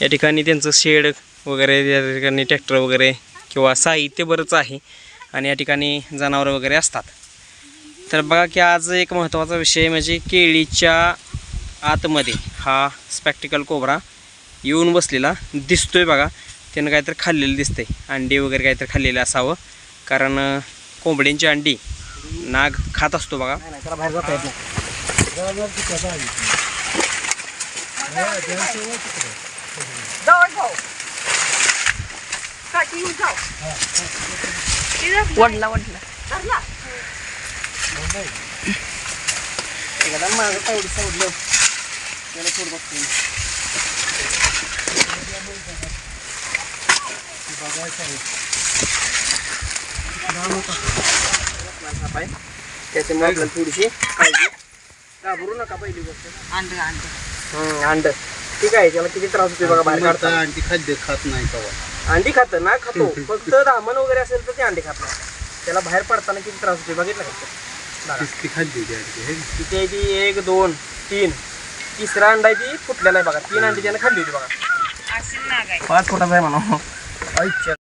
या ठिकाणी त्यांचं शेड वगैरे या ठिकाणी ट्रॅक्टर वगैरे किंवा साहित्य बरंच आहे आणि या ठिकाणी जनावरं वगैरे असतात. तर बघा की आज एक महत्त्वाचा विषय म्हणजे केळीच्या आतमध्ये हा स्पॅक्टिकल कोबरा येऊन बसलेला दिसतोय बघा. त्यानं काहीतरी खाल्लेलं दिसतंय. अंडी वगैरे काहीतरी खाल्लेलं असावं. कारण कोंबड्यांची अंडी नाग खात असतो बघा. बाहेर जाता येत नाही वडला वडला एकदा माझं तेवढी सोडलं त्याला सोड बघतो त्याच्यामुळे आपल्याला थोडीशी काळजी घाबरू नका पहिली गोष्ट अंड अंड हम्म, अंड ठीक आहे त्याला किती त्रास होतो बघा बाहेर काढता अंडी खाद्य खात नाही कवा. अंडी खातं ना खातो फक्त दामन वगैरे असेल तर ते अंडी खात नाही. त्याला बाहेर पडताना किती त्रास होतो बघितलं का? आहे ती एक दोन तीन. तिसरा अंडा ती फुटलेला आहे बघा. तीन अंडी त्यानं खाल्ली होती बघा. पाच फुटाचा आहे म्हणा. आईच्या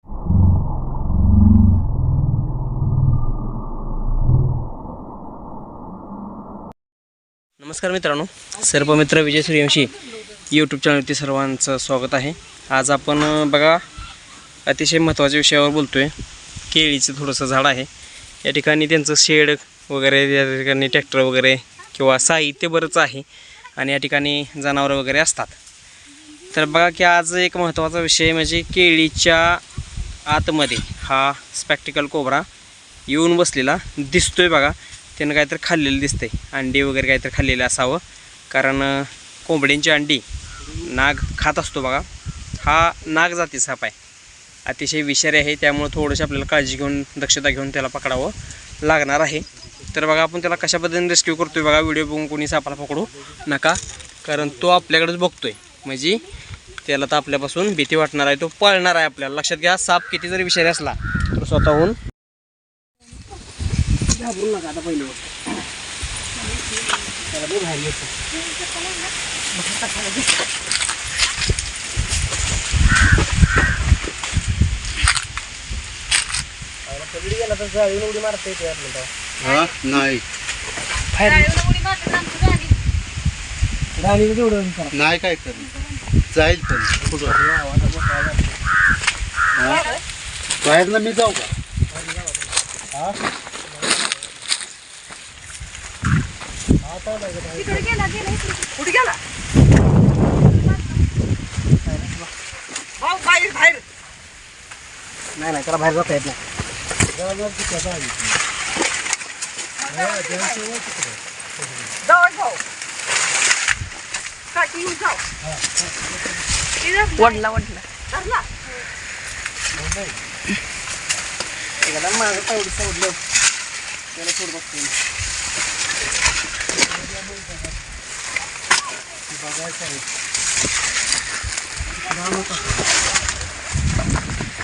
नमस्कार मित्रांनो. सर्पमित्र विजय सूर्यवंशी यूट्यूब चॅनलवरती सर्वांचं स्वागत आहे. आज आपण बघा अतिशय महत्त्वाच्या विषयावर बोलतो आहे केळीचं थोडंसं झाड आहे. या ठिकाणी त्यांचं शेड वगैरे या ठिकाणी ट्रॅक्टर वगैरे किंवा साहित्य बरंच आहे आणि या ठिकाणी जनावरं वगैरे असतात. तर बघा की आज एक महत्त्वाचा विषय म्हणजे केळीच्या आतमध्ये हा स्पॅक्टिकल कोबरा येऊन बसलेला दिसतो आहे बघा. त्यानं काहीतरी खाल्लेलं दिसतं आहे अंडी वगैरे काहीतरी खाल्लेलं असावं. कारण कोंबड्यांची अंडी नाग खात असतो बघा. हा नाग जाती साप आहे. अतिशय विषारी आहे त्यामुळे थोडंशी आपल्याला काळजी घेऊन दक्षता घेऊन त्याला पकडावं लागणार आहे. तर बघा आपण त्याला कशा पद्धतीने रेस्क्यू करतोय बघा व्हिडिओ बघून कोणी सापाला पकडू नका. कारण तो आपल्याकडेच बघतोय. म्हणजे त्याला तर आपल्यापासून भीती वाटणार आहे तो पळणार आहे आपल्याला. लक्षात घ्या साप किती जरी विषारी असला तर स्वतःहून घाबरून नका आता पहिली गोष्ट त्याला बाहेर घ्यायचं गेला तर उडी मारता येते आपल्याला हा? नाही. करा. नाही काय करणार. जाईल पण. कुठं? हा? बाहेरनं मी जाऊ का? कुठे गेला? भाऊ बाहेर बाहेर. नाही नाही त्याला बाहेर जाता येत नाही. जाऊ भाऊ काठी येऊन जाऊ. वडला वडला. धरला. सोडलं. त्याला सोड बघतो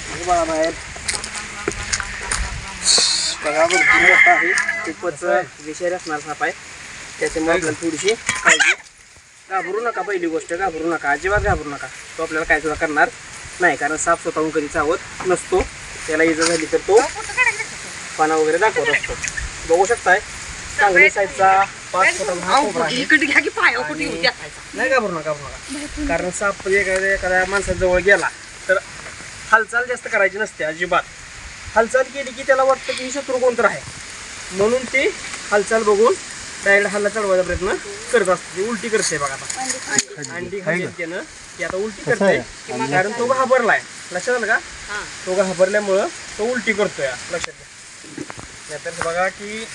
हे बघा बाहेर बघा भरपूर मोठा आहे खूपच विषारी असणार साप आहे त्याच्यामुळे आपल्याला थोडीशी काळजी घाबरू नका पहिली गोष्ट घाबरू नका अजिबात घाबरू नका तो आपल्याला काय सुद्धा करणार नाही कारण साप स्वतःहून कधी चावत नसतो त्याला इजा झाली तर तो पाना वगैरे दाखवत असतो बघू शकताय. चांगली साईजचा पाच फुटाचा कोबरा आहे. इकडे घ्या की पाय कुठे येऊ द्या. नाही घाबरू नका घाबरू नका कारण साप एखाद्या एखाद्या माणसाजवळ गेला तर हालचाल जास्त करायची नसते अजिबात. हालचाल केली की त्याला वाटतं की ही शत्रू कोणतर आहे म्हणून ते हालचाल बघून डायरेक्ट हल्ला चढवायचा प्रयत्न करत असते. ती उलटी करते बघा आता. अंडी खाली. त्यानं ती आता उलटी करते. कारण तो घाबरलाय. लक्षात आलं का? तो घाबरल्यामुळं तो उलटी करतोय. लक्षात घ्या. नाहीतर बघा की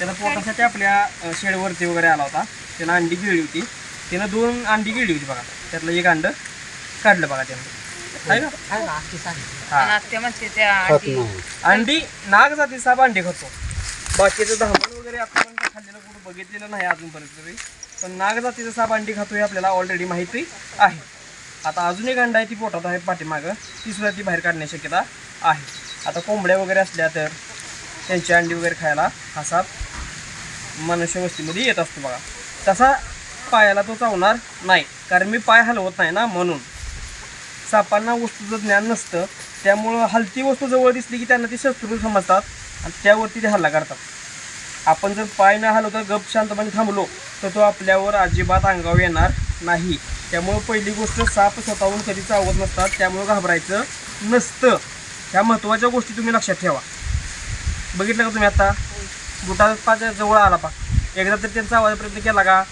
त्याला पोटासाठी आपल्या शेडवरती वगैरे आला होता. त्यानं अंडी गिळली होती. त्यानं दोन अंडी गिळली होती बघा. त्यातलं एक अंड काढलं बघा त्यानं. अंडी नाग जाती साप अंडी खातो. बाकीचं धामण वगैरे आपण खाल्लेलं कुठं बघितलेलं नाही अजूनपर्यंत तरी. पण नाग जातीचा साप अंडी खातो हे आपल्याला ऑलरेडी माहिती आहे. आता अजून एक अंडा आहे ती पोटात आहे पाठीमागं. ती सुद्धा ती बाहेर काढण्याची शक्यता आहे. आता कोंबड्या वगैरे असल्या तर त्यांची अंडी वगैरे खायला हा साप मनुष्य वस्तीमध्ये येत असतो बघा. तसा पायाला तो चावणार नाही कारण मी पाय हलवत नाही ना म्हणून. सापांना वस्तूचं ज्ञान नसतं त्यामुळं हलती वस्तू जवळ दिसली की त्यांना ती शत्रू समजतात आणि त्यावरती ते हल्ला करतात. आपण जर पाय न हलवता गप शांतपणे थांबलो तर तो आपल्यावर अजिबात अंगावर येणार नाही. त्यामुळं पहिली गोष्ट साप स्वतःहून कधी चावत नसतात त्यामुळं घाबरायचं नसतं. ह्या महत्त्वाच्या गोष्टी तुम्ही लक्षात ठेवा. बघितलं का तुम्ही आता? बुटा पाच्या जवळ आला पा एकदा तर त्यांचा आवाज प्रयत्न केला का?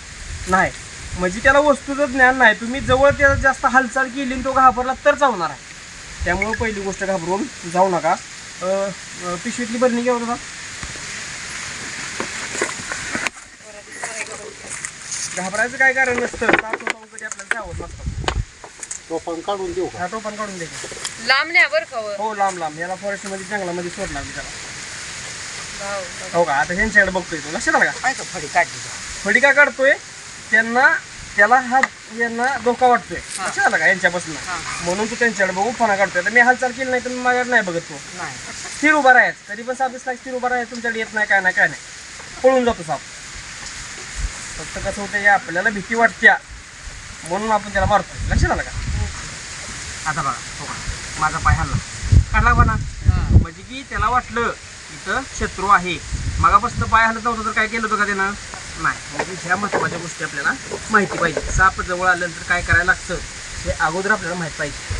नाही. म्हणजे त्याला वस्तूचं ज्ञान नाही. तुम्ही जवळ त्याला जास्त हालचाल केली आणि तो घाबरला तर चावणार आहे. त्यामुळं पहिली गोष्ट घाबरून जाऊ नका. पिशवीतली बरणी घ्या होता घाबरायचं काय कारण नसतं. आपल्याला नसतं टोपण काढून देऊ का? हा टोपण काढून द्यायचं लांब न्या बरं का. हो लांब लांब. याला फॉरेस्टमध्ये जंगलामध्ये सोडणार मी त्याला. हो का? आता ह्यांच्याकडे बघतोय तो लक्षात आलं का? काय फडी काढली फडी का काढतोय त्यांना त्याला हा यांना धोका वाटतोय. लक्षात आलं का यांच्यापासून? म्हणून तू त्यांच्याकडे बघू फणा काढतोय. तर मी हालचाल केली नाही तर मी माझ्याकडे नाही बघत तो. स्थिर उभा राहायचं. कधी पण साप दिसला स्थिर उभा राहायचं. तुमच्याकडे येत नाही काय नाही काय नाही. पळून जातो साप. फक्त कसं होतं या आपल्याला भीती वाटत्या. म्हणून आपण त्याला मारतो लक्षात आलं का? आता बघा हो का माझा पाय हल्ला. काढला बना म्हणजे की त्याला वाटलं इथं शत्रू आहे. मगापासून पाय हलत नव्हतं तर काय केलं होतं का त्यानं? नाही. म्हणजे ह्या महत्त्वाच्या गोष्टी आपल्याला माहिती पाहिजे. साप जवळ आल्यानंतर काय करायला लागतं हे अगोदर आपल्याला माहीत पाहिजे.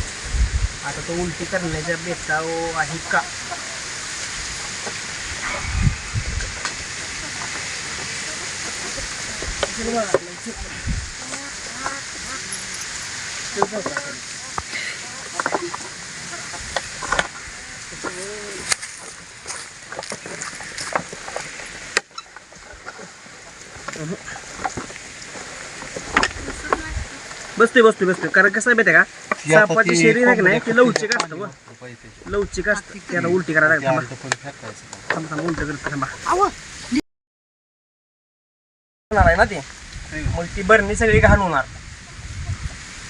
आता तो उलटी करण्याच्या बेताव आहे का? बसतोय बसतोय बसतोय. कारण कसं आहे माहिती का? सापाचे शरीर आहे की नाही ते लवचिक असतं व. लवचिक असतं. त्याला उलटी करायला लागतं. थांबा. थांबा थांबा उलट करत थांबा. आहे ना ते? मग ती बरणी सगळी घाण होणार.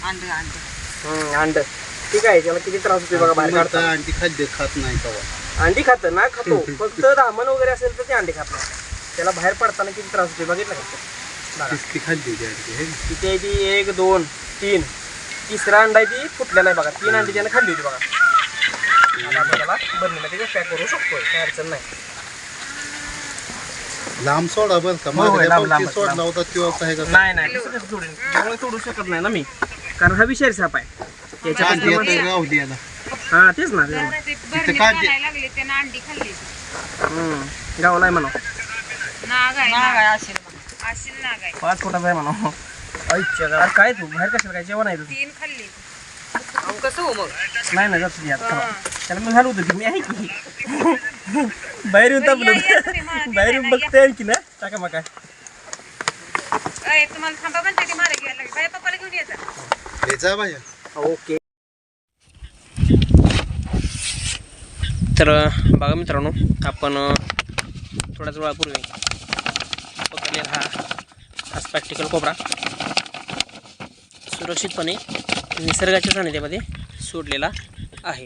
अंड अंड अंड ठीक आहे त्याला किती त्रास होतो बघा बाहेर काढता आणि ती खाद्य खात नाही अंडी खातं ना खातो. फक्त दामन वगैरे असेल तर ते अंडी खात नाही. त्याला बाहेर पडताना किती त्रास होतो बघितलं का. ती खाल्ली ती हे एक दोन तीन. तिसरा अंडा आहे ती फुटलेला आहे बघा. तीन अंडी त्यानं खाल्ली होती बघा. आता आपण त्याला बरणीमध्ये पॅक करू शकतो काय अडचण नाही. लांब सोडा बरं का. लांब, लांब, काय का नाही नाही कसं कसं सोडेन? त्यामुळे सोडू शकत नाही ना मी. कारण हा विषारी साप आहे. कांदी येतं याला. हा तेच ना. तेच ना. ते तिथं बरणीत काढली. घालायला लागले त्यानं अंडी खाल्ली. हम्म. गावाला आहे म्हणा नाग आहे नाग. नाग आहे पाच फुटाचा आहे म्हणा. अरे काय तू? बाहेर कशाला काय? जेवण आहे तुझं? तीन खाल्ली. कसं हो मग? नाही ना जातो ती आता. त्याला मी घालू होतो मी आहे की? बाहेर येऊन तापलं या, या तुम्ही मला, बाहेर येऊन बघते आणखी ना. टाका मग काय अय, तुम्हाला थांबा म्हणते ती मला घ्यायला लागली. बाया पप्पाला घेऊन येतात जा बाया. ओके. तर बघा मित्रांनो आपण अ, थोड्याच वेळापूर्वी आपल्याला हा हा स्पॅक्टिकल कोबरा सुरक्षितपणे निसर्गाच्या सानिध्यामध्ये सोडलेला आहे.